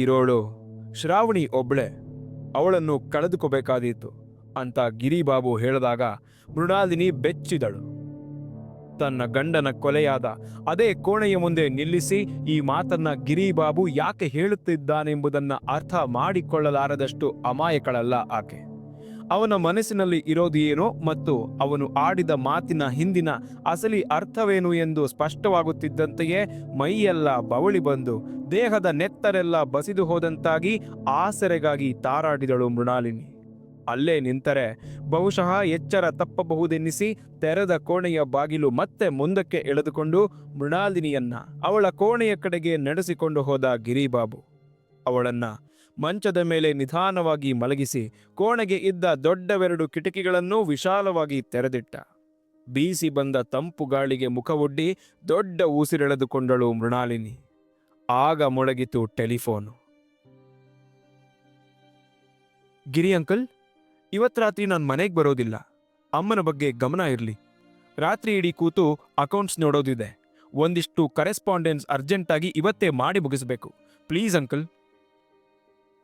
ಇರೋಳು, ಶ್ರಾವಣಿ ಒಬ್ಳೆ, ಅವಳನ್ನು ಕಳೆದುಕೋಬೇಕಾದೀತು ಅಂತ ಗಿರಿಬಾಬು ಹೇಳಿದಾಗ ಮೃಣಾಲಿನಿ ಬೆಚ್ಚಿದಳು. ತನ್ನ ಗಂಡನ ಕೊಲೆಯಾದ ಅದೇ ಕೋಣೆಯ ಮುಂದೆ ನಿಲ್ಲಿಸಿ ಈ ಮಾತನ್ನ ಗಿರಿಬಾಬು ಯಾಕೆ ಹೇಳುತ್ತಿದ್ದಾನೆಂಬುದನ್ನು ಅರ್ಥ ಮಾಡಿಕೊಳ್ಳಲಾರದಷ್ಟು ಅಮಾಯಕಳಲ್ಲ ಆಕೆ. ಅವನ ಮನಸ್ಸಿನಲ್ಲಿ ಇರೋದು ಏನೋ ಮತ್ತು ಅವನು ಆಡಿದ ಮಾತಿನ ಹಿಂದಿನ ಅಸಲಿ ಅರ್ಥವೇನು ಎಂದು ಸ್ಪಷ್ಟವಾಗುತ್ತಿದ್ದಂತೆಯೇ ಮೈಯೆಲ್ಲ ಬವಳಿ ಬಂದು ದೇಹದ ನೆತ್ತರೆಲ್ಲ ಬಸಿದು ಹೋದಂತಾಗಿ ಆಸರೆಗಾಗಿ ತಾರಾಡಿದಳು ಮೃಣಾಲಿನಿ. ಅಲ್ಲೇ ನಿಂತರೆ ಬಹುಶಃ ಎಚ್ಚರ ತಪ್ಪಬಹುದೆನ್ನಿಸಿ ತೆರೆದ ಕೋಣೆಯ ಬಾಗಿಲು ಮತ್ತೆ ಮುಂದಕ್ಕೆ ಎಳೆದುಕೊಂಡು ಮೃಣಾಲಿನಿಯನ್ನ ಅವಳ ಕೋಣೆಯ ಕಡೆಗೆ ನಡೆಸಿಕೊಂಡು ಹೋದ ಗಿರಿಬಾಬು. ಅವಳನ್ನ ಮಂಚದ ಮೇಲೆ ನಿಧಾನವಾಗಿ ಮಲಗಿಸಿ ಕೋಣೆಗೆ ಇದ್ದ ದೊಡ್ಡವೆರಡು ಕಿಟಕಿಗಳನ್ನೂ ವಿಶಾಲವಾಗಿ ತೆರೆದಿಟ್ಟ. ಬೀಸಿ ಬಂದ ತಂಪು ಗಾಳಿಗೆ ಮುಖವೊಡ್ಡಿ ದೊಡ್ಡ ಉಸಿರೆಳೆದುಕೊಂಡಳು ಮೃಣಾಲಿನಿ. ಆಗ ಮೊಳಗಿತು ಟೆಲಿಫೋನು. ಗಿರಿ ಅಂಕಲ್, ಇವತ್ ರಾತ್ರಿ ನಾನು ಮನೆಗೆ ಬರೋದಿಲ್ಲ. ಅಮ್ಮನ ಬಗ್ಗೆ ಗಮನ ಇರಲಿ. ರಾತ್ರಿ ಇಡೀ ಕೂತು ಅಕೌಂಟ್ಸ್ ನೋಡೋದಿದೆ. ಒಂದಿಷ್ಟು ಕರೆಸ್ಪಾಂಡೆನ್ಸ್ ಅರ್ಜೆಂಟಾಗಿ ಇವತ್ತೇ ಮಾಡಿ ಮುಗಿಸ್ಬೇಕು. Please uncle.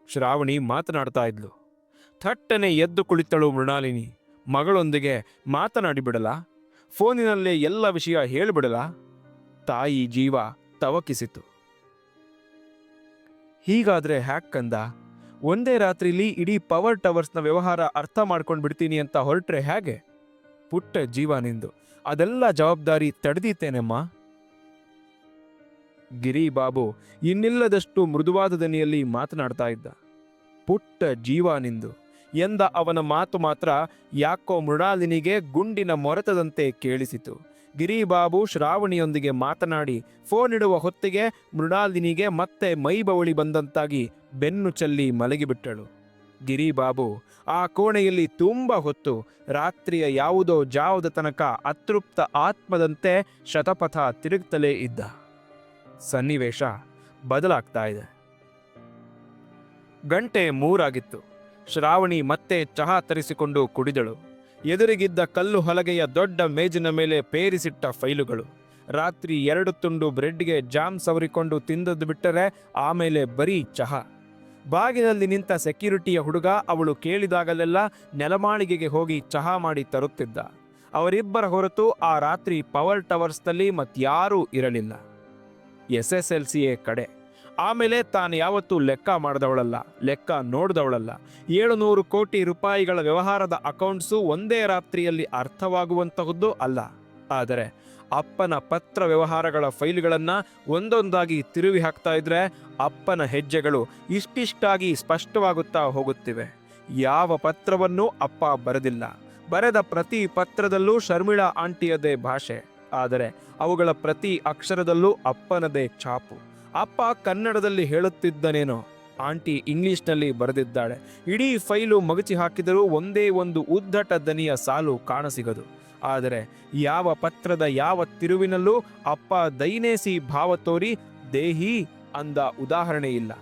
ಶ್ರಾವಣಿ ಮಾತನಾಡ್ತಾ ಇದ್ಲು. ಥಟ್ಟನೆ ಎದ್ದು ಕುಳಿತಳು ಮೃಣಾಲಿನಿ. ಮಗಳೊಂದಿಗೆ ಮಾತನಾಡಿ ಬಿಡಲ? ಫೋನಿನಲ್ಲೇ ಎಲ್ಲ ವಿಷಯ ಹೇಳಿಬಿಡಲ ತಾಯಿ ಜೀವ ತವಕಿಸಿತು. ಹೀಗಾದ್ರೆ ಹ್ಯಾಕ್ ಕಂದ? ಒಂದೇ ರಾತ್ರಿಲಿ ಇಡೀ ಪವರ್ ಟವರ್ಸ್ನ ವ್ಯವಹಾರ ಅರ್ಥ ಮಾಡ್ಕೊಂಡು ಬಿಡ್ತೀನಿ ಅಂತ ಹೊರಟ್ರೆ ಹೇಗೆ ಪುಟ್ಟ ಜೀವ ನಿಂದು. ಅದೆಲ್ಲ ಜವಾಬ್ದಾರಿ ತಡೆದೀತೇನೆಮ್ಮ. ಗಿರಿ ಬಾಬು ಇನ್ನಿಲ್ಲದಷ್ಟು ಮೃದುವಾದ ದನಿಯಲ್ಲಿ ಮಾತನಾಡ್ತಾ ಇದ್ದ. ಪುಟ್ಟ ಜೀವ ನಿಂದು. ಎಂದ ಅವನ ಮಾತು ಮಾತ್ರ ಯಾಕೋ ಮೃಣಾಲಿನಿಗೆ ಗುಂಡಿನ ಮೊರೆತದಂತೆ ಕೇಳಿಸಿತು. ಗಿರಿಬಾಬು ಶ್ರಾವಣಿಯೊಂದಿಗೆ ಮಾತನಾಡಿ, ಫೋನ್ ಇಡುವ ಹೊತ್ತಿಗೆ ಮೃಣಾಲಿನಿಗೆ ಮತ್ತೆ ಮೈ ಬವಳಿ ಬಂದಂತಾಗಿ ಬೆನ್ನು ಚೆಲ್ಲಿ ಮಲಗಿಬಿಟ್ಟಳು. ಗಿರಿಬಾಬು ಆ ಕೋಣೆಯಲ್ಲಿ ತುಂಬ ಹೊತ್ತು ರಾತ್ರಿಯ ಯಾವುದೋ ಜಾವದ ತನಕ ಅತೃಪ್ತ ಆತ್ಮದಂತೆ ಶತಪಥ ತಿರುಗ್ತಲೇ ಇದ್ದ. ಸನ್ನಿವೇಶ ಬದಲಾಗ್ತಾ ಇದೆ. ಗಂಟೆ ಮೂರಾಗಿತ್ತು. ಶ್ರಾವಣಿ ಮತ್ತೆ ಚಹಾ ತರಿಸಿಕೊಂಡು ಕುಡಿದಳು. ಎದುರಿಗಿದ್ದ ಕಲ್ಲು ಹಲಗೆಯ ದೊಡ್ಡ ಮೇಜಿನ ಮೇಲೆ ಪೇರಿಸಿಟ್ಟ ಫೈಲುಗಳು. ರಾತ್ರಿ ಎರಡು ತುಂಡು ಬ್ರೆಡ್ಗೆ ಜಾಮ್ ಸವರಿಕೊಂಡು ತಿಂದದ್ದು ಬಿಟ್ಟರೆ ಆಮೇಲೆ ಬರೀ ಚಹಾ. ಬಾಗಿಲಲ್ಲಿ ನಿಂತ ಸೆಕ್ಯೂರಿಟಿಯ ಹುಡುಗ ಅವಳು ಕೇಳಿದಾಗಲೆಲ್ಲ ನೆಲಮಾಳಿಗೆಗೆ ಹೋಗಿ ಚಹಾ ಮಾಡಿ ತರುತ್ತಿದ್ದ. ಅವರಿಬ್ಬರ ಹೊರತು ಆ ರಾತ್ರಿ ಪವರ್ ಟವರ್ಸ್ನಲ್ಲಿ ಮತ್ಯಾರೂ ಇರಲಿಲ್ಲ. S S L C A ಕಡೆ. ಆಮೇಲೆ ತಾನು ಯಾವತ್ತೂ ಲೆಕ್ಕ ಮಾಡಿದವಳಲ್ಲ, ಲೆಕ್ಕ ನೋಡಿದವಳಲ್ಲ. ಏಳುನೂರು ಕೋಟಿ ರೂಪಾಯಿಗಳ ವ್ಯವಹಾರದ ಅಕೌಂಟ್ಸು ಒಂದೇ ರಾತ್ರಿಯಲ್ಲಿ ಅರ್ಥವಾಗುವಂತಹದ್ದು ಅಲ್ಲ. ಆದರೆ ಅಪ್ಪನ ಪತ್ರ ವ್ಯವಹಾರಗಳ ಫೈಲ್ಗಳನ್ನು ಒಂದೊಂದಾಗಿ ತಿರುವಿ ಹಾಕ್ತಾ ಇದ್ರೆ ಅಪ್ಪನ ಹೆಜ್ಜೆಗಳು ಇಷ್ಟಿಷ್ಟಾಗಿ ಸ್ಪಷ್ಟವಾಗುತ್ತಾ ಹೋಗುತ್ತಿವೆ. ಯಾವ ಪತ್ರವನ್ನೂ ಅಪ್ಪ ಬರೆದಿಲ್ಲ. ಬರೆದ ಪ್ರತಿ ಪತ್ರದಲ್ಲೂ ಶರ್ಮಿಳಾ ಆಂಟಿಯದೇ ಭಾಷೆ. ಆದರೆ ಅವುಗಳ ಪ್ರತಿ ಅಕ್ಷರದಲ್ಲೂ ಅಪ್ಪನದೇ ಛಾಪು. ಅಪ್ಪ ಕನ್ನಡದಲ್ಲಿ ಹೇಳುತ್ತಿದ್ದನೇನೋ? ಆಂಟಿ ಇಂಗ್ಲಿಷ್ನಲ್ಲಿ ಬರೆದಿದ್ದಾಳೆ. ಇಡೀ ಫೈಲು ಮಗಚಿ ಹಾಕಿದರೂ ಒಂದೇ ಒಂದು ಉದ್ದಟ ದನಿಯ ಸಾಲು ಕಾಣಸಿಗದು. ಆದರೆ ಯಾವ ಪತ್ರದ ಯಾವ ತಿರುವಿನಲ್ಲೂ ಅಪ್ಪ ದೈನೇಸಿ ಭಾವ ತೋರಿ ದೇಹಿ ಅಂದ ಉದಾಹರಣೆ ಇಲ್ಲ.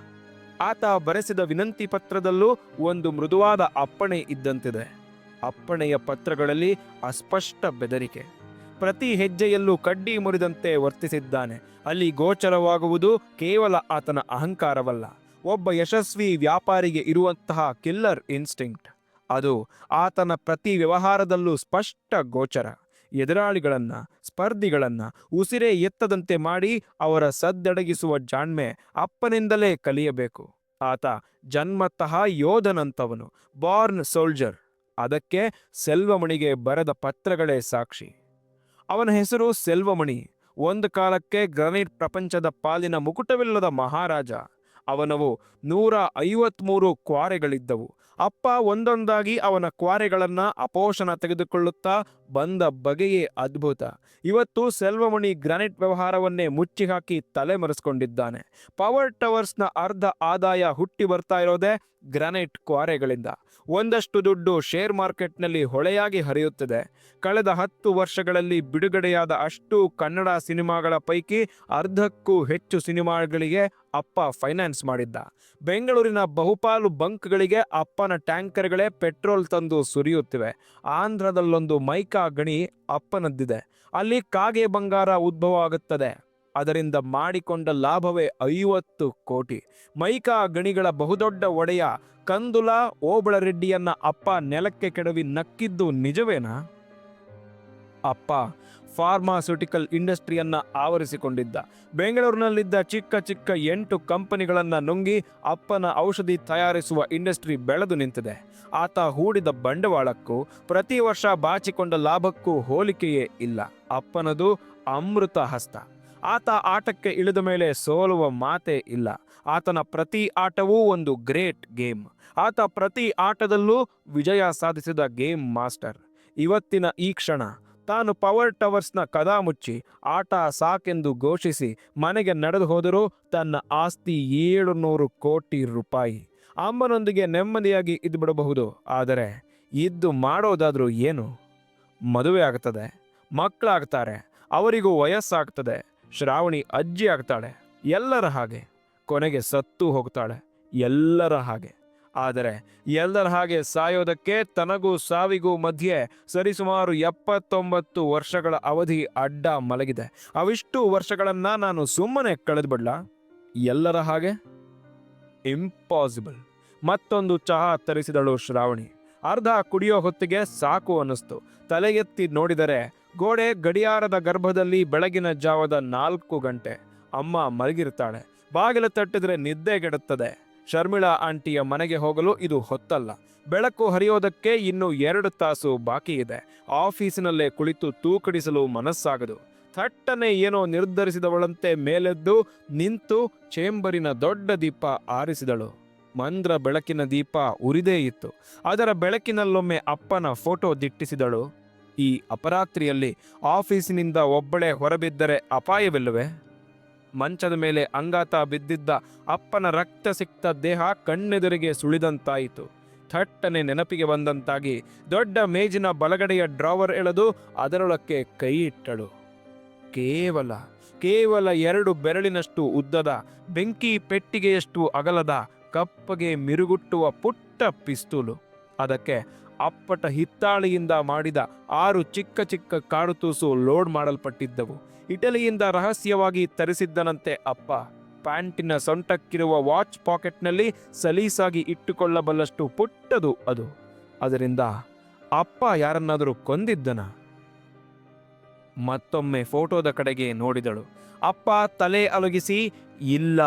ಆತ ಬರೆಸಿದ ವಿನಂತಿ ಪತ್ರದಲ್ಲೂ ಒಂದು ಮೃದುವಾದ ಅಪ್ಪಣೆ ಇದ್ದಂತಿದೆ. ಅಪ್ಪಣೆಯ ಪತ್ರಗಳಲ್ಲಿ ಅಸ್ಪಷ್ಟ ಬೆದರಿಕೆ. ಪ್ರತಿ ಹೆಜ್ಜೆಯಲ್ಲೂ ಕಡ್ಡಿ ಮುರಿದಂತೆ ವರ್ತಿಸಿದ್ದಾನೆ. ಅಲ್ಲಿ ಗೋಚರವಾಗುವುದು ಕೇವಲ ಆತನ ಅಹಂಕಾರವಲ್ಲ. ಒಬ್ಬ ಯಶಸ್ವಿ ವ್ಯಾಪಾರಿಗೆ ಇರುವಂತಹ ಕಿಲ್ಲರ್ ಇನ್ಸ್ಟಿಂಕ್ಟ್. ಅದು ಆತನ ಪ್ರತಿ ವ್ಯವಹಾರದಲ್ಲೂ ಸ್ಪಷ್ಟ ಗೋಚರ. ಎದುರಾಳಿಗಳನ್ನ, ಸ್ಪರ್ಧಿಗಳನ್ನ ಉಸಿರೇ ಎತ್ತದಂತೆ ಮಾಡಿ ಅವರ ಸದ್ದಡಗಿಸುವ ಜಾಣ್ಮೆ ಅಪ್ಪನಿಂದಲೇ ಕಲಿಯಬೇಕು. ಆತ ಜನ್ಮತಃ ಯೋಧನಂತವನು, ಬಾರ್ನ್ ಸೋಲ್ಜರ್. ಅದಕ್ಕೆ ಸೆಲ್ವಮಣಿಗೆ ಬರೆದ ಪತ್ರಗಳೇ ಸಾಕ್ಷಿ. ಅವನ ಹೆಸರು ಸೆಲ್ವಮಣಿ. ಒಂದು ಕಾಲಕ್ಕೆ ಗ್ರನೈಟ್ ಪ್ರಪಂಚದ ಪಾಲಿನ ಮುಕುಟವಿಲ್ಲದ ಮಹಾರಾಜ. ಅವನವು ನೂರ ಐವತ್ಮೂರು ಕ್ವಾರೆಗಳಿದ್ದವು. ಅಪ್ಪ ಒಂದೊಂದಾಗಿ ಅವನ ಕ್ವಾರೆಗಳನ್ನ ಅಪೋಷಣ ತೆಗೆದುಕೊಳ್ಳುತ್ತಾ ಬಂದ ಬಗೆಯೇ ಅದ್ಭುತ. ಇವತ್ತು ಸೆಲ್ವಮಣಿ ಗ್ರಾನೈಟ್ ವ್ಯವಹಾರವನ್ನೇ ಮುಚ್ಚಿ ಹಾಕಿ ತಲೆಮರೆಸ್ಕೊಂಡಿದ್ದಾನೆ. ಪವರ್ ಟವರ್ಸ್ನ ಅರ್ಧ ಆದಾಯ ಹುಟ್ಟಿ ಬರ್ತಾ ಇರೋದೇ ಗ್ರಾನೈಟ್ ಕ್ವಾರೆಗಳಿಂದ. ಒಂದಷ್ಟು ದುಡ್ಡು ಶೇರ್ ಮಾರ್ಕೆಟ್ನಲ್ಲಿ ಹೊಳೆಯಾಗಿ ಹರಿಯುತ್ತದೆ. ಕಳೆದ ಹತ್ತು ವರ್ಷಗಳಲ್ಲಿ ಬಿಡುಗಡೆಯಾದ ಅಷ್ಟು ಕನ್ನಡ ಸಿನಿಮಾಗಳ ಪೈಕಿ ಅರ್ಧಕ್ಕೂ ಹೆಚ್ಚು ಸಿನಿಮಾಗಳಿಗೆ ಅಪ್ಪ ಫೈನಾನ್ಸ್ ಮಾಡಿದ್ದ. ಬೆಂಗಳೂರಿನ ಬಹುಪಾಲು ಬಂಕ್ಗಳಿಗೆ ಅಪ್ಪನ ಟ್ಯಾಂಕರ್ಗಳೇ ಪೆಟ್ರೋಲ್ ತಂದು ಸುರಿಯುತ್ತಿವೆ. ಆಂಧ್ರದಲ್ಲೊಂದು ಮೈಕಾ ಗಣಿ ಅಪ್ಪನದ್ದಿದೆ. ಅಲ್ಲಿ ಕಾಗೆ ಬಂಗಾರ ಉದ್ಭವ ಆಗುತ್ತದೆ. ಅದರಿಂದ ಮಾಡಿಕೊಂಡ ಲಾಭವೇ ಐವತ್ತು ಕೋಟಿ. ಮೈಕಾ ಗಣಿಗಳ ಬಹುದೊಡ್ಡ ಒಡೆಯ ಕಂದುಲ ಓಬಳರೆಡ್ಡಿಯನ್ನ ಅಪ್ಪ ನೆಲಕ್ಕೆ ಕೆಡವಿ ನಕ್ಕಿದ್ದು ನಿಜವೇನಾ? ಅಪ್ಪ ಫಾರ್ಮಾಸ್ಯೂಟಿಕಲ್ ಇಂಡಸ್ಟ್ರಿಯನ್ನು ಆವರಿಸಿಕೊಂಡಿದ್ದ. ಬೆಂಗಳೂರಿನಲ್ಲಿದ್ದ ಚಿಕ್ಕ ಚಿಕ್ಕ ಎಂಟು ಕಂಪನಿಗಳನ್ನು ನುಂಗಿ ಅಪ್ಪನ ಔಷಧಿ ತಯಾರಿಸುವ ಇಂಡಸ್ಟ್ರಿ ಬೆಳೆದು ನಿಂತಿದೆ. ಆತ ಹೂಡಿದ ಬಂಡವಾಳಕ್ಕೂ ಪ್ರತಿ ವರ್ಷ ಬಾಚಿಕೊಂಡ ಲಾಭಕ್ಕೂ ಹೋಲಿಕೆಯೇ ಇಲ್ಲ. ಅಪ್ಪನದು ಅಮೃತ ಹಸ್ತ. ಆತ ಆಟಕ್ಕೆ ಇಳಿದ ಮೇಲೆ ಸೋಲುವ ಮಾತೇ ಇಲ್ಲ. ಆತನ ಪ್ರತಿ ಆಟವೂ ಒಂದು ಗ್ರೇಟ್ ಗೇಮ್. ಆತ ಪ್ರತಿ ಆಟದಲ್ಲೂ ವಿಜಯ ಸಾಧಿಸಿದ ಗೇಮ್ ಮಾಸ್ಟರ್. ಇವತ್ತಿನ ಈ ಕ್ಷಣ ತಾನು ಪವರ್ ಟವರ್ಸ್ನ ಕದ ಮುಚ್ಚಿ, ಆಟ ಸಾಕೆಂದು ಘೋಷಿಸಿ ಮನೆಗೆ ನಡೆದು ಹೋದರೂ ತನ್ನ ಆಸ್ತಿ ಏಳು ನೂರು ಕೋಟಿ ರೂಪಾಯಿ. ಅಮ್ಮನೊಂದಿಗೆ ನೆಮ್ಮದಿಯಾಗಿ ಇದ್ದು ಬಿಡಬಹುದು ಆದರೆ ಇದ್ದು ಮಾಡೋದಾದರೂ ಏನು? ಮದುವೆ ಆಗ್ತದೆ, ಮಕ್ಕಳಾಗ್ತಾರೆ, ಅವರಿಗೂ ವಯಸ್ಸಾಗ್ತದೆ, ಶ್ರಾವಣಿ ಅಜ್ಜಿ ಆಗ್ತಾಳೆ, ಎಲ್ಲರ ಹಾಗೆ. ಕೊನೆಗೆ ಸತ್ತು ಹೋಗ್ತಾಳೆ, ಎಲ್ಲರ ಹಾಗೆ. ಆದರೆ ಎಲ್ಲರ ಹಾಗೆ ಸಾಯೋದಕ್ಕೆ ತನಗೂ ಸಾವಿಗೂ ಮಧ್ಯೆ ಸರಿಸುಮಾರು ಎಪ್ಪತ್ತೊಂಬತ್ತು ವರ್ಷಗಳ ಅವಧಿ ಅಡ್ಡ ಮಲಗಿದೆ. ಅವಿಷ್ಟು ವರ್ಷಗಳನ್ನ ನಾನು ಸುಮ್ಮನೆ ಕಳೆದ್ಬಿಡ್ಲ? ಎಲ್ಲರ ಹಾಗೆ? ಇಂಪಾಸಿಬಲ್ ಮತ್ತೊಂದು ಚಹಾ ತರಿಸಿದಳು ಶ್ರಾವಣಿ. ಅರ್ಧ ಕುಡಿಯೋ ಹೊತ್ತಿಗೆ ಸಾಕು ಅನ್ನಿಸ್ತು. ತಲೆ ಎತ್ತಿ ನೋಡಿದರೆ ಗೋಡೆ ಗಡಿಯಾರದ ಗರ್ಭದಲ್ಲಿ ಬೆಳಗಿನ ಜಾವದ ನಾಲ್ಕು ಗಂಟೆ. ಅಮ್ಮ ಮಲಗಿರ್ತಾಳೆ. ಬಾಗಿಲು ತಟ್ಟಿದ್ರೆ ನಿದ್ದೆಗೆಡುತ್ತದೆ ಶರ್ಮಿಳಾ ಆಂಟಿಯ ಮನೆಗೆ ಹೋಗಲು ಇದು ಹೊತ್ತಲ್ಲ. ಬೆಳಕು ಹರಿಯೋದಕ್ಕೆ ಇನ್ನು ಎರಡು ತಾಸು ಬಾಕಿ ಇದೆ. ಆಫೀಸಿನಲ್ಲೇ ಕುಳಿತು ತೂಕಡಿಸಲು ಮನಸ್ಸಾಗದು. ಥಟ್ಟನೆ ಏನೋ ನಿರ್ಧರಿಸಿದವಳಂತೆ ಮೇಲೆದ್ದು ನಿಂತು ಚೇಂಬರಿನ ದೊಡ್ಡ ದೀಪ ಆರಿಸಿದಳು. ಮಂದ್ರ ಬೆಳಕಿನ ದೀಪ ಉರಿದೇ ಇತ್ತು. ಅದರ ಬೆಳಕಿನಲ್ಲೊಮ್ಮೆ ಅಪ್ಪನ ಫೋಟೋ ದಿಟ್ಟಿಸಿದಳು. ಈ ಅಪರಾತ್ರಿಯಲ್ಲಿ ಆಫೀಸಿನಿಂದ ಒಬ್ಬಳೇ ಹೊರಬಿದ್ದರೆ ಅಪಾಯವಿಲ್ಲವೇ? ಮಂಚದ ಮೇಲೆ ಅಂಗಾತ ಬಿದ್ದಿದ್ದ ಅಪ್ಪನ ರಕ್ತ ಸಿಕ್ತ ದೇಹ ಕಣ್ಣೆದುರಿಗೆ ಸುಳಿದಂತಾಯಿತು. ಥಟ್ಟನೆ ನೆನಪಿಗೆ ಬಂದಂತಾಗಿ ದೊಡ್ಡ ಮೇಜಿನ ಬಲಗಡೆಯ ಡ್ರಾವರ್ ಎಳೆದು ಅದರೊಳಕ್ಕೆ ಕೈ ಇಟ್ಟಳು. ಕೇವಲ ಕೇವಲ ಎರಡು ಬೆರಳಿನಷ್ಟು ಉದ್ದದ, ಬೆಂಕಿ ಪೆಟ್ಟಿಗೆಯಷ್ಟು ಅಗಲದ, ಕಪ್ಪಗೆ ಮಿರುಗುಟ್ಟುವ ಪುಟ್ಟ ಪಿಸ್ತೂಲು. ಅದಕ್ಕೆ ಅಪ್ಪಟ ಹಿತ್ತಾಳಿಯಿಂದ ಮಾಡಿದ ಆರು ಚಿಕ್ಕ ಚಿಕ್ಕ ಕಾರುತೂಸು ಲೋಡ್ ಮಾಡಲ್ಪಟ್ಟಿದ್ದವು. ಇಟಲಿಯಿಂದ ರಹಸ್ಯವಾಗಿ ತರಿಸಿದ್ದನಂತೆ ಅಪ್ಪ. ಪ್ಯಾಂಟಿನ ಸೊಂಟಕ್ಕಿರುವ ವಾಚ್ ಪಾಕೆಟ್ನಲ್ಲಿ ಸಲೀಸಾಗಿ ಇಟ್ಟುಕೊಳ್ಳಬಲ್ಲಷ್ಟು ಪುಟ್ಟದು ಅದು. ಅದರಿಂದ ಅಪ್ಪ ಯಾರನ್ನಾದರೂ ಕೊಂದಿದ್ದನ? ಮತ್ತೊಮ್ಮೆ ಫೋಟೋದ ಕಡೆಗೆ ನೋಡಿದಳು. ಅಪ್ಪ ತಲೆ ಅಲುಗಿಸಿ, ಇಲ್ಲ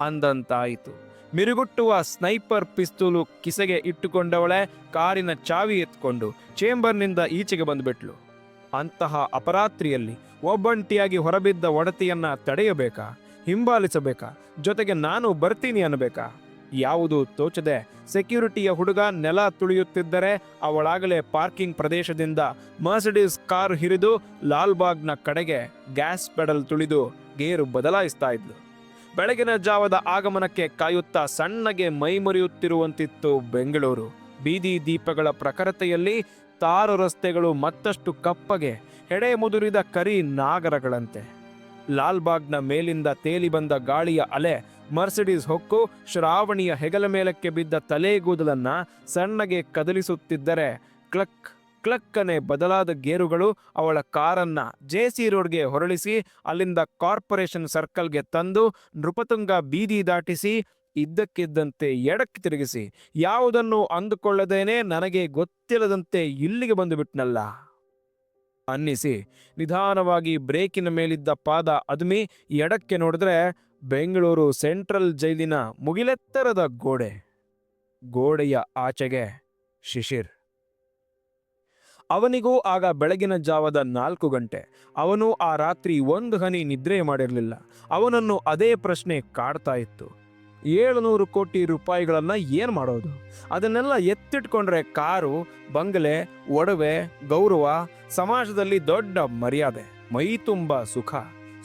ಅಂದಂತಾಯಿತು. ಮಿರುಗುಟ್ಟುವ ಸ್ನೈಪರ್ ಪಿಸ್ತೂಲು ಕಿಸೆಗೆ ಇಟ್ಟುಕೊಂಡವಳೆ ಕಾರಿನ ಚಾವಿ ಎತ್ಕೊಂಡು ಚೇಂಬರ್ನಿಂದ ಈಚೆಗೆ ಬಂದುಬಿಟ್ಲು. ಅಂತಹ ಅಪರಾತ್ರಿಯಲ್ಲಿ ಒಬ್ಬಂಟಿಯಾಗಿ ಹೊರಬಿದ್ದ ಒಡತಿಯನ್ನ ತಡೆಯಬೇಕಾ? ಹಿಂಬಾಲಿಸಬೇಕಾ? ಜೊತೆಗೆ ನಾನು ಬರ್ತೀನಿ ಅನ್ನಬೇಕಾ? ಯಾವುದು ತೋಚದೆ ಸೆಕ್ಯೂರಿಟಿಯ ಹುಡುಗ ನೆಲ ತುಳಿಯುತ್ತಿದ್ದರೆ ಅವಳಾಗಲೇ ಪಾರ್ಕಿಂಗ್ ಪ್ರದೇಶದಿಂದ ಮರ್ಸಿಡೀಸ್ ಕಾರ್ ಹಿರಿದು ಲಾಲ್ಬಾಗ್ನ ಕಡೆಗೆ ಗ್ಯಾಸ್ ಪೆಡಲ್ ತುಳಿದು ಗೇರು ಬದಲಾಯಿಸ್ತಾ ಇದ್ಲು. ಬೆಳಗಿನ ಜಾವದ ಆಗಮನಕ್ಕೆ ಕಾಯುತ್ತಾ ಸಣ್ಣಗೆ ಮೈಮರಿಯುತ್ತಿರುವಂತಿತ್ತು ಬೆಂಗಳೂರು. ಬೀದಿ ದೀಪಗಳ ಪ್ರಖರತೆಯಲ್ಲಿ ತಾರು ರಸ್ತೆಗಳು ಮತ್ತಷ್ಟು ಕಪ್ಪಗೆ ಹೆಡೆ ಮುದುರಿದ ಕರಿ ನಾಗರಗಳಂತೆ. ಲಾಲ್ಬಾಗ್ನ ಮೇಲಿಂದ ತೇಲಿ ಬಂದ ಗಾಳಿಯ ಅಲೆ, ಮರ್ಸಿಡೀಸ್ ಹೊಕ್ಕು, ಶ್ರಾವಣಿಯ ಹೆಗಲ ಮೇಲಕ್ಕೆ ಬಿದ್ದ ತಲೆಗೂದಲನ್ನ ಸಣ್ಣಗೆ ಕದಲಿಸುತ್ತಿದ್ದರೆ ಕ್ಲಕ್ ಕ್ಲಕ್ಕನೆ ಬದಲಾದ ಗೇರುಗಳು ಅವಳ ಕಾರನ್ನ ಜೆ ಸಿ ರೋಡ್ಗೆ ಹೊರಳಿಸಿ ಅಲ್ಲಿಂದ ಕಾರ್ಪೊರೇಷನ್ ಸರ್ಕಲ್ಗೆ ತಂದು ನೃಪತುಂಗ ಬೀದಿ ದಾಟಿಸಿ ಇದ್ದಕ್ಕಿದ್ದಂತೆ ಎಡಕ್ಕೆ ತಿರುಗಿಸಿ, ಯಾವುದನ್ನು ಅಂದುಕೊಳ್ಳದೇನೆ ನನಗೆ ಗೊತ್ತಿಲ್ಲದಂತೆ ಇಲ್ಲಿಗೆ ಬಂದು ಬಿಟ್ನಲ್ಲ ಅನ್ನಿಸಿ, ನಿಧಾನವಾಗಿ ಬ್ರೇಕಿನ ಮೇಲಿದ್ದ ಪಾದ ಅದುಮಿ ಎಡಕ್ಕೆ ನೋಡಿದ್ರೆ ಬೆಂಗಳೂರು ಸೆಂಟ್ರಲ್ ಜೈಲಿನ ಮುಗಿಲೆತ್ತರದ ಗೋಡೆ. ಗೋಡೆಯ ಆಚೆಗೆ ಶಿಶಿರ್. ಅವನಿಗೂ ಆಗ ಬೆಳಗಿನ ಜಾವದ ನಾಲ್ಕು ಗಂಟೆ. ಅವನು ಆ ರಾತ್ರಿ ಒಂದು ಹನಿ ನಿದ್ರೆ ಮಾಡಿರಲಿಲ್ಲ. ಅವನನ್ನು ಅದೇ ಪ್ರಶ್ನೆ ಕಾಡ್ತಾ ಇತ್ತು. ಏಳುನೂರು ಕೋಟಿ ರೂಪಾಯಿಗಳನ್ನು ಏನು ಮಾಡೋದು? ಅದನ್ನೆಲ್ಲ ಎತ್ತಿಟ್ಕೊಂಡ್ರೆ ಕಾರು, ಬಂಗಲೆ, ಒಡವೆ, ಗೌರವ, ಸಮಾಜದಲ್ಲಿ ದೊಡ್ಡ ಮರ್ಯಾದೆ, ಮೈ ತುಂಬ ಸುಖ.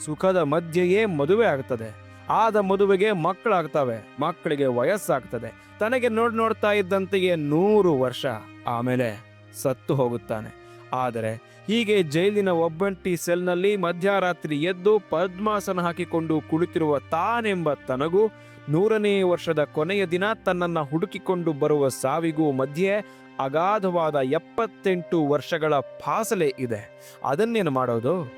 ಸುಖದ ಮಧ್ಯೆಯೇ ಮದುವೆ ಆಗ್ತದೆ. ಆದ ಮದುವೆಗೆ ಮಕ್ಕಳಾಗ್ತವೆ, ಮಕ್ಕಳಿಗೆ ವಯಸ್ಸಾಗ್ತದೆ. ತನಗೆ ನೋಡ್ ನೋಡ್ತಾ ಇದ್ದಂತೆಯೇ ನೂರು ವರ್ಷ. ಆಮೇಲೆ ಸತ್ತು ಹೋಗುತ್ತಾನೆ. ಆದರೆ ಹೀಗೆ ಜೈಲಿನ ಒಬ್ಬಂಟಿ ಸೆಲ್ನಲ್ಲಿ ಮಧ್ಯರಾತ್ರಿ ಎದ್ದು ಪದ್ಮಾಸನ ಹಾಕಿಕೊಂಡು ಕುಳಿತಿರುವ ತಾನೆಂಬ ತನಗೂ ನೂರನೇ ವರ್ಷದ ಕೊನೆಯ ದಿನ ತನ್ನನ್ನು ಹುಡುಕಿಕೊಂಡು ಬರುವ ಸಾವಿಗೂ ಮಧ್ಯೆ ಅಗಾಧವಾದ ಎಪ್ಪತ್ತೆಂಟು ವರ್ಷಗಳ ಫಾಸಲೆ ಇದೆ. ಅದನ್ನೇನು ಮಾಡೋದು?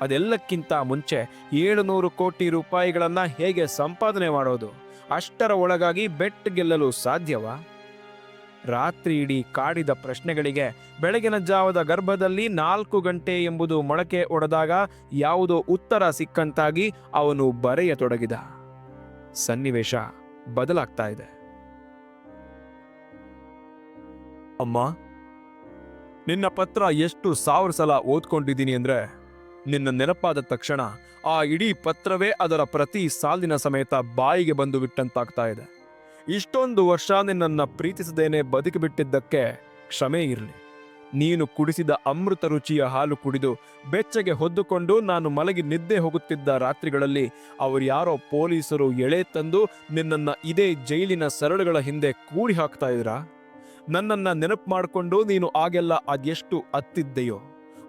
ಅದೆಲ್ಲಕ್ಕಿಂತ ಮುಂಚೆ ಏಳುನೂರು ಕೋಟಿ ರೂಪಾಯಿಗಳನ್ನು ಹೇಗೆ ಸಂಪಾದನೆ ಮಾಡೋದು? ಅಷ್ಟರ ಒಳಗಾಗಿ ಬೆಟ್ ಗೆಲ್ಲಲು ಸಾಧ್ಯವಾ? ರಾತ್ರಿ ಇಡೀ ಕಾಡಿದ ಪ್ರಶ್ನೆಗಳಿಗೆ ಬೆಳಗಿನ ಜಾವದ ಗರ್ಭದಲ್ಲಿ ನಾಲ್ಕು ಗಂಟೆ ಎಂಬುದು ಮೊಳಕೆ ಒಡೆದಾಗ ಯಾವುದೋ ಉತ್ತರ ಸಿಕ್ಕಂತಾಗಿ ಅವನು ಬರೆಯತೊಡಗಿದ. ಸನ್ನಿವೇಶ ಬದಲಾಗ್ತಾ ಇದೆ. ಅಮ್ಮ, ನಿನ್ನ ಪತ್ರ ಎಷ್ಟು ಸಾವಿರ ಸಲ ಓದ್ಕೊಂಡಿದ್ದೀನಿ ಅಂದ್ರೆ ನಿನ್ನ ನೆನಪಾದ ತಕ್ಷಣ ಆ ಇಡೀ ಪತ್ರವೇ ಅದರ ಪ್ರತಿ ಸಾಲಿನ ಸಮೇತ ಬಾಯಿಗೆ ಬಂದು ಬಿಟ್ಟಂತಾಗ್ತಾ ಇದೆ. ಇಷ್ಟೊಂದು ವರ್ಷ ನಿನ್ನನ್ನು ಪ್ರೀತಿಸದೇನೆ ಬದುಕಿಬಿಟ್ಟಿದ್ದಕ್ಕೆ ಕ್ಷಮೆ ಇರಲಿ. ನೀನು ಕುಡಿಸಿದ ಅಮೃತ ರುಚಿಯ ಹಾಲು ಕುಡಿದು ಬೆಚ್ಚಗೆ ಹೊದ್ದುಕೊಂಡು ನಾನು ಮಲಗಿ ನಿದ್ದೆ ಹೋಗುತ್ತಿದ್ದ ರಾತ್ರಿಗಳಲ್ಲಿ ಯಾರೋ ಪೊಲೀಸರು ಎಳೆ ತಂದು ನಿನ್ನನ್ನು ಇದೇ ಜೈಲಿನ ಸರಳುಗಳ ಹಿಂದೆ ಕೂಡಿ ಹಾಕ್ತಾ ಇದ್ರಾ? ನನ್ನನ್ನ ನೆನಪು ಮಾಡಿಕೊಂಡು ನೀನು ಆಗೆಲ್ಲ ಅದೆಷ್ಟು ಅತ್ತಿದ್ದೆಯೋ?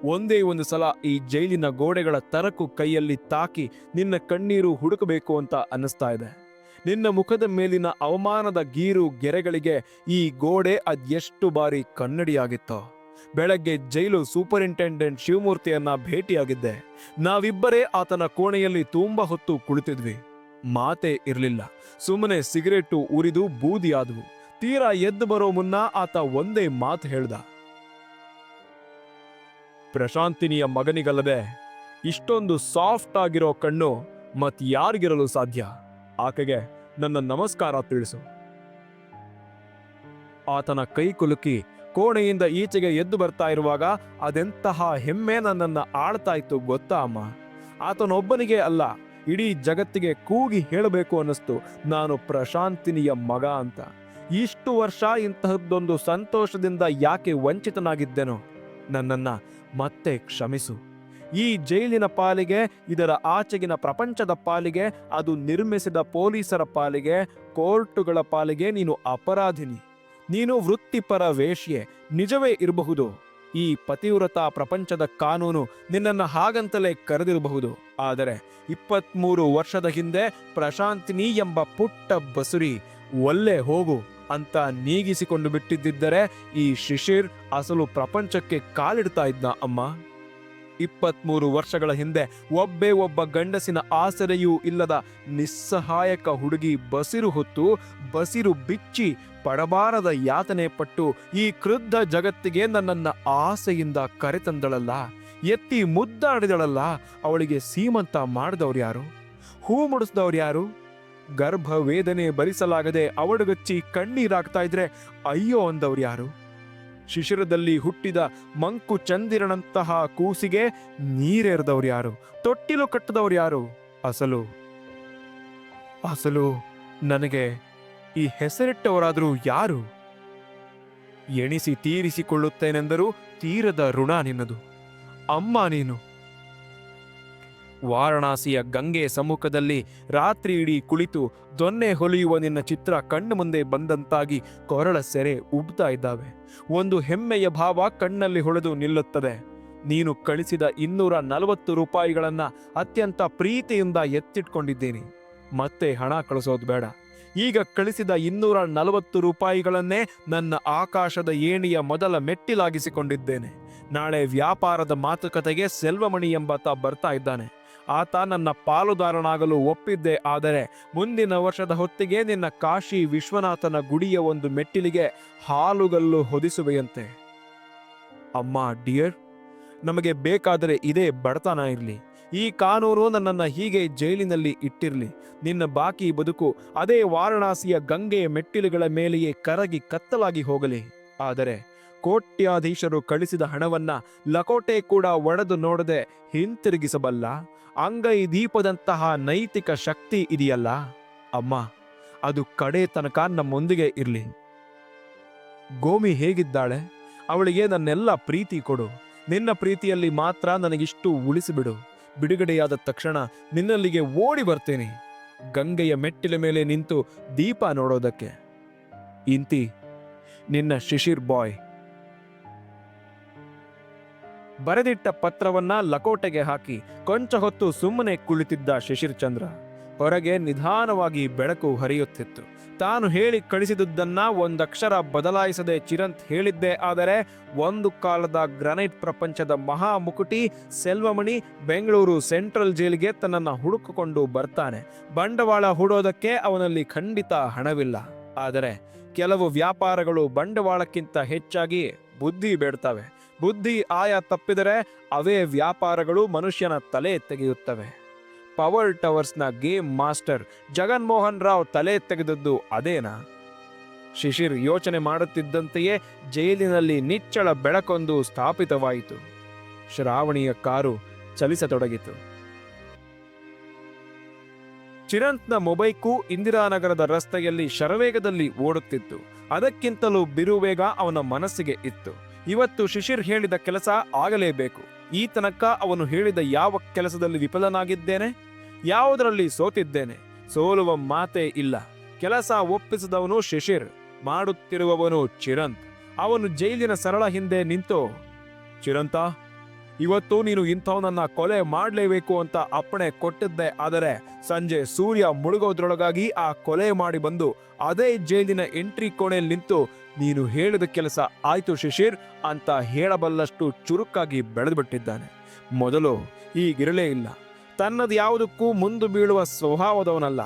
ಒಂದೇ ಒಂದು ಸಲ ಈ ಜೈಲಿನ ಗೋಡೆಗಳ ತರಕು ಕೈಯಲ್ಲಿ ತಾಕಿ ನಿನ್ನ ಕಣ್ಣೀರು ಹುಡುಕಬೇಕು ಅಂತ ಅನ್ನಿಸ್ತಾ ಇದೆ. ನಿನ್ನ ಮುಖದ ಮೇಲಿನ ಅವಮಾನದ ಗೀರು ಗೆರೆಗಳಿಗೆ ಈ ಗೋಡೆ ಅದೆಷ್ಟು ಬಾರಿ ಕನ್ನಡಿಯಾಗಿತ್ತೋ. ಬೆಳಗ್ಗೆ ಜೈಲು ಸೂಪರಿಂಟೆಂಡೆಂಟ್ ಶಿವಮೂರ್ತಿಯನ್ನ ಭೇಟಿಯಾಗಿದ್ದೆ. ನಾವಿಬ್ಬರೇ ಆತನ ಕೋಣೆಯಲ್ಲಿ ತುಂಬಾ ಹೊತ್ತು ಕುಳಿತಿದ್ವಿ. ಮಾತೇ ಇರಲಿಲ್ಲ. ಸುಮ್ಮನೆ ಸಿಗರೇಟು ಉರಿದು ಬೂದಿಯಾದವು. ತೀರಾ ಎದ್ದು ಬರೋ ಮುನ್ನ ಆತ ಒಂದೇ ಮಾತು ಹೇಳ್ದ. ಪ್ರಶಾಂತಿನಿಯ ಮಗನಿಗಲ್ಲದೆ ಇಷ್ಟೊಂದು ಸಾಫ್ಟ್ ಆಗಿರೋ ಕಣ್ಣು ಮತ್ ಯಾರಿಗಿರಲು ಸಾಧ್ಯ? ಆಕೆಗೆ ನನ್ನ ನಮಸ್ಕಾರ ತಿಳಿಸು. ಆತನ ಕೈ ಕುಲುಕಿ ಕೋಣೆಯಿಂದ ಈಚೆಗೆ ಎದ್ದು ಬರ್ತಾ ಇರುವಾಗ ಅದೆಂತಹ ಹೆಮ್ಮೆ ನನ್ನನ್ನು ಆಳ್ತಾ ಇತ್ತು ಗೊತ್ತಾ ಅಮ್ಮ? ಆತನೊಬ್ಬನಿಗೆ ಅಲ್ಲ, ಇಡೀ ಜಗತ್ತಿಗೆ ಕೂಗಿ ಹೇಳಬೇಕು ಅನ್ನಿಸ್ತು, ನಾನು ಪ್ರಶಾಂತಿನಿಯ ಮಗ ಅಂತ. ಇಷ್ಟು ವರ್ಷ ಇಂತಹದ್ದೊಂದು ಸಂತೋಷದಿಂದ ಯಾಕೆ ವಂಚಿತನಾಗಿದ್ದೆನೋ? ನನ್ನನ್ನು ಮತ್ತೆ ಕ್ಷಮಿಸು. ಈ ಜೈಲಿನ ಪಾಲಿಗೆ, ಇದರ ಆಚೆಗಿನ ಪ್ರಪಂಚದ ಪಾಲಿಗೆ, ಅದು ನಿರ್ಮಿಸಿದ ಪೊಲೀಸರ ಪಾಲಿಗೆ, ಕೋರ್ಟುಗಳ ಪಾಲಿಗೆ ನೀನು ಅಪರಾಧಿನಿ. ನೀನು ವೃತ್ತಿಪರ ವೇಶ್ಯೆ, ನಿಜವೇ ಇರಬಹುದು. ಈ ಪತಿವ್ರತ ಪ್ರಪಂಚದ ಕಾನೂನು ನಿನ್ನನ್ನು ಹಾಗಂತಲೇ ಕರೆದಿರಬಹುದು. ಆದರೆ ಇಪ್ಪತ್ಮೂರು ವರ್ಷದ ಹಿಂದೆ ಪ್ರಶಾಂತಿನಿ ಎಂಬ ಪುಟ್ಟ ಬಸುರಿ ಒಲ್ಲೆ ಹೋಗು ಅಂತ ನೀಗಿಸಿಕೊಂಡು ಬಿಟ್ಟಿದ್ದರೆ ಈ ಶಿಶಿರ್ ಅಸಲು ಪ್ರಪಂಚಕ್ಕೆ ಕಾಲಿಡ್ತಾ ಇದ್ನ ಅಮ್ಮ. ಇಪ್ಪತ್ಮೂರು ವರ್ಷಗಳ ಹಿಂದೆ ಒಬ್ಬೇ ಒಬ್ಬ ಗಂಡಸಿನ ಆಸರೆಯೂ ಇಲ್ಲದ ನಿಸ್ಸಹಾಯಕ ಹುಡುಗಿ ಬಸಿರು ಹೊತ್ತು ಬಸಿರು ಬಿಚ್ಚಿ ಪಡಬಾರದ ಯಾತನೆ ಪಟ್ಟು ಈ ಕ್ರುದ್ಧ ಜಗತ್ತಿಗೆ ನನ್ನನ್ನ ಆಸೆಯಿಂದ ಕರೆತಂದಳಲ್ಲ, ಎತ್ತಿ ಮುದ್ದಾಡಿದಳಲ್ಲ, ಅವಳಿಗೆ ಸೀಮಂತ ಮಾಡಿದವ್ರು ಯಾರು? ಹೂ ಮುಡಿಸಿದವ್ರು ಯಾರು? ಗರ್ಭ ವೇದನೆ ಭರಿಸಲಾಗದೆ ಅವಡುಗಚ್ಚಿ ಕಣ್ಣೀರಾಗ್ತಾ ಇದ್ರೆ ಅಯ್ಯೋ ಅಂದವ್ರು ಯಾರು? ಶಿಶಿರದಲ್ಲಿ ಹುಟ್ಟಿದ ಮಂಕು ಚಂದಿರನಂತಹ ಕೂಸಿಗೆ ನೀರೆರೆದವ್ರು ಯಾರು? ತೊಟ್ಟಿಲು ಕಟ್ಟದವ್ರು ಯಾರು? ಅಸಲು. ಅಸಲು, ನನಗೆ ಈ ಹೆಸರಿಟ್ಟವರಾದರೂ ಯಾರು? ಎಣಿಸಿ ತೀರಿಸಿಕೊಳ್ಳುತ್ತೇನೆಂದರೂ ತೀರದ ಋಣ ನಿನ್ನದು. ಅಮ್ಮ ನೀನು. ವಾರಣಾಸಿಯ ಗಂಗೆ ಸಮ್ಮುಖದಲ್ಲಿ ರಾತ್ರಿ ಇಡೀ ಕುಳಿತು ದೊನ್ನೆ ಹೊಲಿಯುವ ನಿನ್ನ ಚಿತ್ರ ಕಣ್ಣು ಮುಂದೆ ಬಂದಂತಾಗಿ ಕೊರಳ ಸೆರೆ ಉಬ್ತಾ ಇದ್ದಾವೆ. ಒಂದು ಹೆಮ್ಮೆಯ ಭಾವ ಕಣ್ಣಲ್ಲಿ ಹೊಳೆದು ನಿಲ್ಲುತ್ತದೆ. ನೀನು ಕಳಿಸಿದ ಇನ್ನೂರ ನಲವತ್ತು ರೂಪಾಯಿಗಳನ್ನ ಅತ್ಯಂತ ಪ್ರೀತಿಯಿಂದ ಎತ್ತಿಟ್ಕೊಂಡಿದ್ದೀನಿ. ಮತ್ತೆ ಹಣ ಕಳಿಸೋದು ಬೇಡ. ಈಗ ಕಳಿಸಿದ ಇನ್ನೂರ ನಲವತ್ತು ರೂಪಾಯಿಗಳನ್ನೇ ನನ್ನ ಆಕಾಶದ ಏಣಿಯ ಮೊದಲ ಮೆಟ್ಟಿಲಾಗಿಸಿಕೊಂಡಿದ್ದೇನೆ. ನಾಳೆ ವ್ಯಾಪಾರದ ಮಾತುಕತೆಗೆ ಸೆಲ್ವಮಣಿ ಎಂಬಾತ ಬರ್ತಾ ಇದ್ದಾನೆ. ಆತ ನನ್ನ ಪಾಲುದಾರನಾಗಲು ಒಪ್ಪಿದ್ದೆ, ಆದರೆ ಮುಂದಿನ ವರ್ಷದ ಹೊತ್ತಿಗೆ ನಿನ್ನ ಕಾಶಿ ವಿಶ್ವನಾಥನ ಗುಡಿಯ ಒಂದು ಮೆಟ್ಟಿಲಿಗೆ ಹಾಲುಗಲ್ಲು ಹೊದಿಸುವೆಯಂತೆ. ಅಮ್ಮ, ಡಿಯರ್, ನಮಗೆ ಬೇಕಾದರೆ ಇದೇ ಬಡತನ ಇರಲಿ. ಈ ಕಾನೂರು ನನ್ನನ್ನು ಹೀಗೆ ಜೈಲಿನಲ್ಲಿ ಇಟ್ಟಿರಲಿ. ನಿನ್ನ ಬಾಕಿ ಬದುಕು ಅದೇ ವಾರಣಾಸಿಯ ಗಂಗೆಯ ಮೆಟ್ಟಿಲುಗಳ ಮೇಲೆಯೇ ಕರಗಿ ಕತ್ತಲಾಗಿ ಹೋಗಲಿ. ಆದರೆ ಕೋಟ್ಯಾಧೀಶರು ಕಳಿಸಿದ ಹಣವನ್ನ ಲಕೋಟೆ ಕೂಡ ಒಡೆದು ನೋಡದೆ ಹಿಂತಿರುಗಿಸಬಲ್ಲ. ಅಂಗೈ ದೀಪದಂತಹ ನೈತಿಕ ಶಕ್ತಿ ಇದೆಯಲ್ಲ? ಅಮ್ಮ, ಅದು ಕಡೆ ತನಕ ನಮ್ಮೊಂದಿಗೆ ಇರಲಿ. ಗೋಮಿ ಹೇಗಿದ್ದಾಳೆ? ಅವಳಿಗೆ ನನ್ನೆಲ್ಲ ಪ್ರೀತಿ ಕೊಡು. ನಿನ್ನ ಪ್ರೀತಿಯಲ್ಲಿ ಮಾತ್ರ ನನಗಿಷ್ಟು ಉಳಿಸಿಬಿಡು. ಬಿಡುಗಡೆಯಾದ ತಕ್ಷಣ ನಿನ್ನಲ್ಲಿಗೆ ಓಡಿ ಬರ್ತೇನೆ. ಗಂಗೆಯ ಮೆಟ್ಟಿಲ ಮೇಲೆ ನಿಂತು ದೀಪ ನೋಡೋದಕ್ಕೆ. ಇಂತಿ, ನಿನ್ನ ಶಿಶಿರ್ ಬಾಯ್. ಬರೆದಿಟ್ಟ ಪತ್ರವನ್ನ ಲಕೋಟೆಗೆ ಹಾಕಿ ಕೊಂಚ ಹೊತ್ತು ಸುಮ್ಮನೆ ಕುಳಿತಿದ್ದ ಶಿಶಿರ್ ಚಂದ್ರ ಹೊರಗೆ ನಿಧಾನವಾಗಿ ಬೆಳಕು ಹರಿಯುತ್ತಿತ್ತು. ತಾನು ಹೇಳಿ ಕಳಿಸಿದುದನ್ನ ಒಂದಕ್ಷರ ಬದಲಾಯಿಸದೆ ಚಿರಂತ್ ಹೇಳಿದ್ದೇ ಆದರೆ ಒಂದು ಕಾಲದ ಗ್ರಾನೈಟ್ ಪ್ರಪಂಚದ ಮಹಾ ಮುಕುಟಿ ಸೆಲ್ವಮಣಿ ಬೆಂಗಳೂರು ಸೆಂಟ್ರಲ್ ಜೈಲಿಗೆ ತನ್ನನ್ನು ಹುಡುಕಿಕೊಂಡು ಬರ್ತಾನೆ. ಬಂಡವಾಳ ಹೂಡೋದಕ್ಕೆ ಅವನಲ್ಲಿ ಖಂಡಿತ ಹಣವಿಲ್ಲ. ಆದರೆ ಕೆಲವು ವ್ಯಾಪಾರಗಳು ಬಂಡವಾಳಕ್ಕಿಂತ ಹೆಚ್ಚಾಗಿ ಬುದ್ಧಿ ಬೇಡ್ತವೆ. ಬುದ್ಧಿ ಆಯ ತಪ್ಪಿದರೆ ಅವೇ ವ್ಯಾಪಾರಗಳು ಮನುಷ್ಯನ ತಲೆ ತೆಗೆಯುತ್ತವೆ. ಪವರ್ ಟವರ್ಸ್ನ ಗೇಮ್ ಮಾಸ್ಟರ್ ಜಗನ್ಮೋಹನ್ ರಾವ್ ತಲೆ ತೆಗೆದದ್ದು ಅದೇನಾ? ಶಿಶಿರ್ ಯೋಚನೆ ಮಾಡುತ್ತಿದ್ದಂತೆಯೇ ಜೈಲಿನಲ್ಲಿ ನಿಚ್ಚಳ ಬೆಳಕೊಂದು ಸ್ಥಾಪಿತವಾಯಿತು. ಶ್ರಾವಣಿಯ ಕಾರು ಚಲಿಸತೊಡಗಿತು. ಚಿರಂತ್ನ ಮೊಬೈಕು ಇಂದಿರಾನಗರದ ರಸ್ತೆಯಲ್ಲಿ ಶರವೇಗದಲ್ಲಿ ಓಡುತ್ತಿತ್ತು. ಅದಕ್ಕಿಂತಲೂ ಬಿರುವೇಗ ಅವನ ಮನಸ್ಸಿಗೆ ಇತ್ತು. ಇವತ್ತು ಶಿಶಿರ್ ಹೇಳಿದ ಕೆಲಸ ಆಗಲೇಬೇಕು. ಈ ತನಕ ಅವನು ಹೇಳಿದ ಯಾವ ಕೆಲಸದಲ್ಲಿ ವಿಫಲನಾಗಿದ್ದೇನೆ? ಯಾವುದರಲ್ಲಿ ಸೋತಿದ್ದೇನೆ? ಸೋಲುವ ಮಾತೇ ಇಲ್ಲ. ಕೆಲಸ ಒಪ್ಪಿಸಿದವನು ಶಿಶಿರ್, ಮಾಡುತ್ತಿರುವವನು ಚಿರಂತ್. ಅವನು ಜೈಲಿನ ಸರಳ ಹಿಂದೆ ನಿಂತು, ಚಿರಂತ ಇವತ್ತು ನೀನು ಇಂಥವನನ್ನ ಕೊಲೆ ಮಾಡಲೇಬೇಕು ಅಂತ ಅಪ್ಪಣೆ ಕೊಟ್ಟಿದ್ದೆ, ಆದರೆ ಸಂಜೆ ಸೂರ್ಯ ಮುಳುಗೋದ್ರೊಳಗಾಗಿ ಆ ಕೊಲೆ ಮಾಡಿ ಬಂದು ಅದೇ ಜೈಲಿನ ಎಂಟ್ರಿ ಕೋಣೆಯಲ್ಲಿ ನಿಂತು ನೀನು ಹೇಳಿದ ಕೆಲಸ ಆಯ್ತು ಶಿಶಿರ್ ಅಂತ ಹೇಳಬಲ್ಲಷ್ಟು ಚುರುಕಾಗಿ ಬೆಳೆದುಬಿಟ್ಟಿದ್ದಾನೆ. ಮೊದಲು ಈಗಿರಲೇ ಇಲ್ಲ. ತನ್ನದು ಯಾವುದಕ್ಕೂ ಮುಂದು ಬೀಳುವ ಸ್ವಭಾವದವನಲ್ಲ.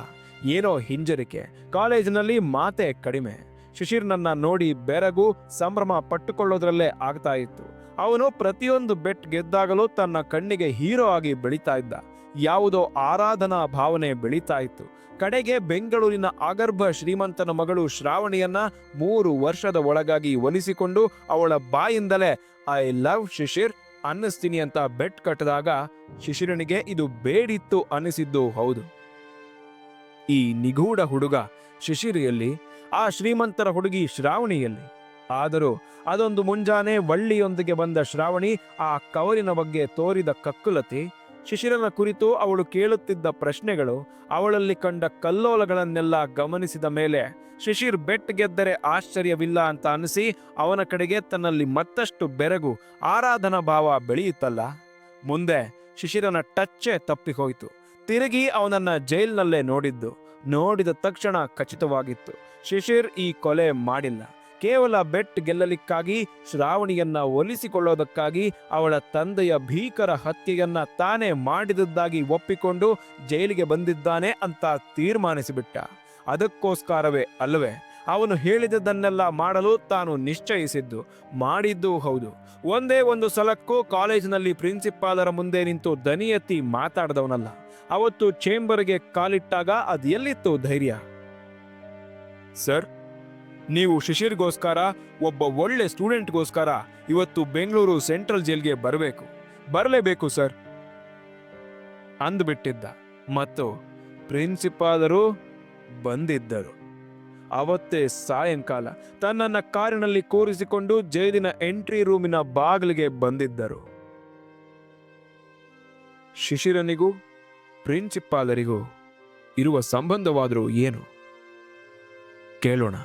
ಏನೋ ಹಿಂಜರಿಕೆ. ಕಾಲೇಜಿನಲ್ಲಿ ಮಾತೆ ಕಡಿಮೆ. ಶಿಶಿರ್ನನ್ನ ನೋಡಿ ಬೆರಗು ಸಂಭ್ರಮ ಪಟ್ಟುಕೊಳ್ಳೋದ್ರಲ್ಲೇ ಆಗ್ತಾ ಇತ್ತು. ಅವನು ಪ್ರತಿಯೊಂದು ಬೆಟ್ ಗೆದ್ದಾಗಲೂ ತನ್ನ ಕಣ್ಣಿಗೆ ಹೀರೋ ಆಗಿ ಬೆಳೀತಾ ಇದ್ದ. ಯಾವುದೋ ಆರಾಧನಾ ಭಾವನೆ ಬೆಳೀತಾ ಇತ್ತು. ಕಡೆಗೆ ಬೆಂಗಳೂರಿನ ಆಗರ್ಭ ಶ್ರೀಮಂತನ ಮಗಳು ಶ್ರಾವಣಿಯನ್ನ ಮೂರು ವರ್ಷದ ಒಳಗಾಗಿ ಒಲಿಸಿಕೊಂಡು ಅವಳ ಬಾಯಿಂದಲೇ, ಐ ಲವ್ ಶಿಶಿರ್, ಅನ್ನಿಸ್ತೀನಿ ಅಂತ ಬೆಟ್ ಕಟ್ಟಿದಾಗ ಶಿಶಿರನಿಗೆ ಇದು ಬೇಡಿತ್ತು ಅನ್ನಿಸಿದ್ದು ಹೌದು. ಈ ನಿಗೂಢ ಹುಡುಗ ಶಿಶಿರಿಯಲ್ಲಿ, ಆ ಶ್ರೀಮಂತರ ಹುಡುಗಿ ಶ್ರಾವಣಿಯಲ್ಲಿ. ಆದರೂ ಅದೊಂದು ಮುಂಜಾನೆ ವಳ್ಳಿಯೊಂದಿಗೆ ಬಂದ ಶ್ರಾವಣಿ ಆ ಕವರಿನ ಬಗ್ಗೆ ತೋರಿದ ಕಕ್ಕುಲತಿ, ಶಿಶಿರನ ಕುರಿತು ಅವಳು ಕೇಳುತ್ತಿದ್ದ ಪ್ರಶ್ನೆಗಳು, ಅವಳಲ್ಲಿ ಕಂಡ ಕಲ್ಲೋಲಗಳನ್ನೆಲ್ಲ ಗಮನಿಸಿದ ಮೇಲೆ ಶಿಶಿರ್ ಬೆಟ್ ಗೆದ್ದರೆ ಆಶ್ಚರ್ಯವಿಲ್ಲ ಅಂತ ಅನಿಸಿ ಅವನ ಕಡೆಗೆ ತನ್ನಲ್ಲಿ ಮತ್ತಷ್ಟು ಬೆರಗು, ಆರಾಧನಾ ಭಾವ ಬೆಳೆಯುತ್ತಲ್ಲ. ಮುಂದೆ ಶಿಶಿರನ ಟಚ್ಚೇ ತಪ್ಪಿಹೋಯಿತು. ತಿರುಗಿ ಅವನನ್ನ ಜೈಲ್ನಲ್ಲೇ ನೋಡಿದ್ದು. ನೋಡಿದ ತಕ್ಷಣ ಖಚಿತವಾಗಿತ್ತು. ಶಿಶಿರ್ ಈ ಕೊಲೆ ಮಾಡಿಲ್ಲ. ಕೇವಲ ಬೆಟ್ ಗೆಲ್ಲಲಿಕ್ಕಾಗಿ ಶ್ರಾವಣಿಯನ್ನ ಒಲಿಸಿಕೊಳ್ಳೋದಕ್ಕಾಗಿ ಅವಳ ತಂದೆಯ ಭೀಕರ ಹತ್ಯೆಯನ್ನ ತಾನೇ ಮಾಡಿದದ್ದಾಗಿ ಒಪ್ಪಿಕೊಂಡು ಜೈಲಿಗೆ ಬಂದಿದ್ದಾನೆ ಅಂತ ತೀರ್ಮಾನಿಸಿಬಿಟ್ಟ. ಅದಕ್ಕೋಸ್ಕರವೇ ಅಲ್ಲವೇ, ಅವನು ಹೇಳಿದದನ್ನೆಲ್ಲ ಮಾಡಲು ತಾನು ನಿಶ್ಚಯಿಸಿದ್ದು. ಮಾಡಿದ್ದು ಹೌದು. ಒಂದೇ ಒಂದು ಸಲಕ್ಕೂ ಕಾಲೇಜಿನಲ್ಲಿ ಪ್ರಿನ್ಸಿಪಾಲರ ಮುಂದೆ ನಿಂತು ದನಿ ಎತ್ತಿ ಮಾತಾಡದವನಲ್ಲ. ಅವತ್ತು ಚೇಂಬರ್ಗೆ ಕಾಲಿಟ್ಟಾಗ ಅದು ಎಲ್ಲಿತ್ತು ಧೈರ್ಯ? ಸರ್ ನೀವು ಶಿಶಿರ್ಗೋಸ್ಕರ, ಒಬ್ಬ ಒಳ್ಳೆ ಸ್ಟೂಡೆಂಟ್ಗೋಸ್ಕರ ಇವತ್ತು ಬೆಂಗಳೂರು ಸೆಂಟ್ರಲ್ ಜೈಲ್ಗೆ ಬರಬೇಕು. ಬರಲೇಬೇಕು, ಸರ್. ಅಂದ್ಬಿಟ್ಟಿದ್ದ. ಮತ್ತು ಪ್ರಿನ್ಸಿಪಾಲರು ಬಂದಿದ್ದರು. ಅವತ್ತೇ ಸಾಯಂಕಾಲ ತನ್ನನ್ನ ಕಾರಿನಲ್ಲಿ ಕೂರಿಸಿಕೊಂಡು ಜೈಲಿನ ಎಂಟ್ರಿ ರೂಮಿನ ಬಾಗಿಲಿಗೆ ಬಂದಿದ್ದರು. ಶಿಶಿರನಿಗೂ ಪ್ರಿನ್ಸಿಪಾಲರಿಗೂ ಇರುವ ಸಂಬಂಧವಾದರೂ ಏನು? ಕೇಳೋಣ.